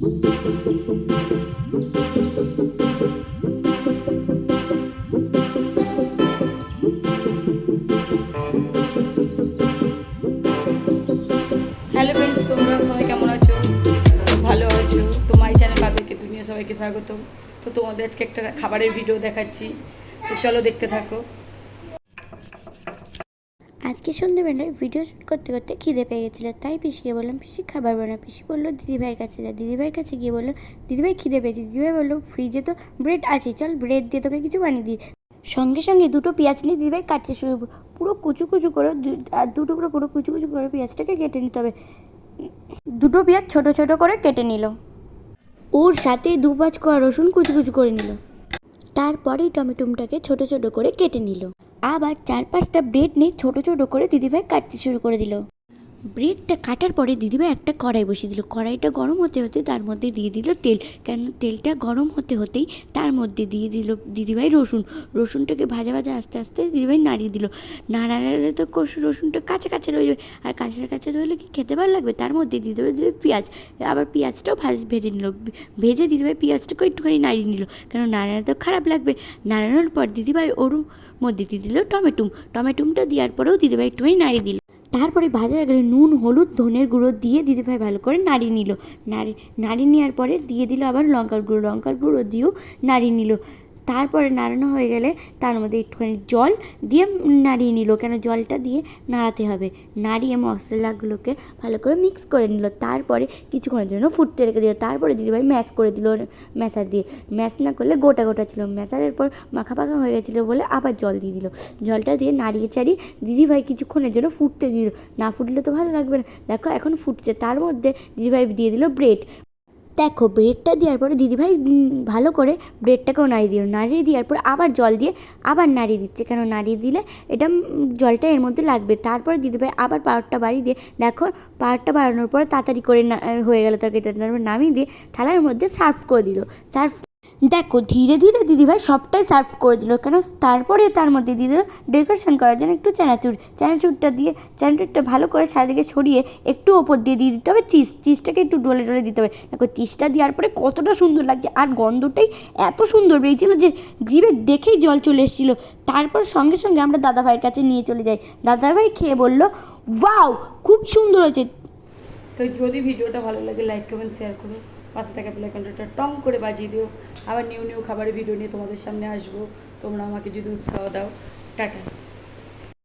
Hello friends তোমরা সবাই কেমন আছো? ভালো আছো? তো মাই চ্যানেল পাবেকে দুনিয়া সবাইকে স্বাগত তো তোমাদের আজকে একটা খাবারের ভিডিও দেখাচ্ছি। তো চলো দেখতে থাকো। আজকে সন্ধ্যেবেলায় ভিডিও শ্যুট করতে করতে খিদে পেয়ে গেছিল। তাই পিসিকে বললাম, পিসি, খাবার বানা পিসি বলল দিদিভাইয়ের কাছে যা। দিদিভাইয়ের কাছে গিয়ে বলল দিদিভাই খিদে পেয়েছি। দিদিভাই বলল, ফ্রিজে তো ব্রেড আছে, চল ব্রেড দিয়ে তোকে কিছু বানিয়ে দিই। সঙ্গে সঙ্গে দুটো পেঁয়াজ নিয়ে দিদিভাই কাটতে শুরু। পুরো কুচু কুচু করে আর দু টুকরো করে কুচু কুচু করে পেঁয়াজটাকে কেটে নিতে হবে। দুটো পেঁয়াজ ছোট ছোট করে কেটে নিল। ওর সাথে দু পাঁচ কোয়া রসুন কুচু কুচু করে নিল। তারপরেই টমেটোমটাকে ছোট ছোট করে কেটে নিল। আবার চার পাঁচটা ব্রেড নিয়ে ছোট ছোট করে দিদিভাই কাটতে শুরু করে দিল। ব্রেডটা কাটার পরে দিদিভাই একটা কড়াই বসিয়ে দিল। কড়াইটা গরম হতে হতে তার মধ্যে দিয়ে দিল তেল। কেন তেলটা গরম হতে হতেই তার মধ্যে দিয়ে দিল দিদিভাই রসুন। রসুনটাকে ভাজা ভাজা আস্তে আস্তে দিদিভাই নাড়িয়ে দিল। নাড়ালে তো রসুনটা কাঁচা কাঁচা রয়ে যাবে আর কাঁচা কাঁচা রইলে কি খেতে ভালো লাগবে? তার মধ্যে দিয়ে দেবে দিবে পেঁয়াজ। আবার পেঁয়াজটাও ভাজ ভেজে নিল। ভেজে দিদিভাই পেঁয়াজটাকে একটুখানি নাড়িয়ে নিল। কেন নাড়ালে তো খারাপ লাগবে। নাড়ানোর পর দিদিভাই ওর মধ্যে দিয়ে দিল টমেটোম টমেটোমটা দেওয়ার পরেও দিদিভাই একটুখানি নাড়িয়ে দিল। তারপরে ভাজার গেলে নুন, হলুদ, ধনের গুঁড়ো দিয়ে দিদিভাই ভালো করে নাড়িয়ে নিল। নাড়ি, নাড়িয়ে নেওয়ার পরে দিয়ে দিল আবার লঙ্কার গুঁড়ো লঙ্কার গুঁড়ো দিয়েও নাড়িয়ে নিল। তারপরে নাড়ানো হয়ে গেলে তার মধ্যে একটুখানি জল দিয়ে নাড়িয়ে নিল। কেন? জলটা দিয়ে নাড়াতে হবে। নাড়িয়ে মশলাগুলোকে ভালো করে মিক্স করে নিল। তারপরে কিছুক্ষণের জন্য ফুটতে রেখে দিল। তারপরে দিদিভাই ম্যাশ করে দিল ম্যাশার দিয়ে। ম্যাশ না করলে গোটা গোটা ছিল। ম্যাশারের পর মাখা পাখা হয়ে গেছিল বলে আবার জল দিয়ে দিল। জলটা দিয়ে নাড়িয়ে চাড়িয়ে দিদিভাই কিছুক্ষণের জন্য ফুটতে দিল। না ফুটলে তো ভালো লাগবে না। দেখো, এখন ফুটছে। তার মধ্যে দিদিভাই দিয়ে দিল ব্রেড দেখো ব্রেডটা দেওয়ার পরে দিদিভাই ভালো করে ব্রেডটাকেও নাড়িয়ে দিল নাড়িয়ে দেওয়ার পরে আবার জল দিয়ে আবার নাড়িয়ে দিচ্ছে। কেন নাড়িয়ে দিলে এটা জলটা এর মধ্যে লাগবে। তারপরে দিদিভাই আবার পাওয়ারটা বাড়িয়ে দিয়ে, দেখো পাওয়ারটা বাড়ানোর পর তাড়াতাড়ি করে হয়ে গেল তরকারিটা। নামিয়ে দিয়ে থালার মধ্যে সার্ভ করে দিল। সার্ভ দেখো, ধীরে ধীরে দিদিভাই সবটাই সার্ভ করে দিল। কেন? তারপরে তার মধ্যে দিয়ে ডেকোরেশন করার জন্য একটু চানাচুর। চানাচুরটা দিয়ে, চানাচুরটা ভালো করে চারিদিকে ছড়িয়ে একটু ওপর দিয়ে দিয়ে দিতে হবে। চিজ চিজটাকে একটু ডলে ডলে দিতে হবে। দেখো চিজটা দেওয়ার পরে কতটা সুন্দর লাগছে। আর গন্ধটাই এত সুন্দর বেরিয়েছিল যে জিভে দেখেই জল চলে এসেছিল। তারপর সঙ্গে সঙ্গে আমরা দাদাভাইয়ের কাছে নিয়ে চলে যাই। দাদাভাই খেয়ে বলল, ওয়াও খুব সুন্দর হয়েছে। তো যদি ভিডিওটা ভালো লাগে লাইক কমেন্ট শেয়ার করো। পাশে থাকা প্লেকনটা টং করে বাজিয়ে দিও। আবার নিউ নিউ খাবারের ভিডিও নিয়ে তোমাদের সামনে আসব। তোমরা আমাকে যদি উৎসাহ দাও। টাটা।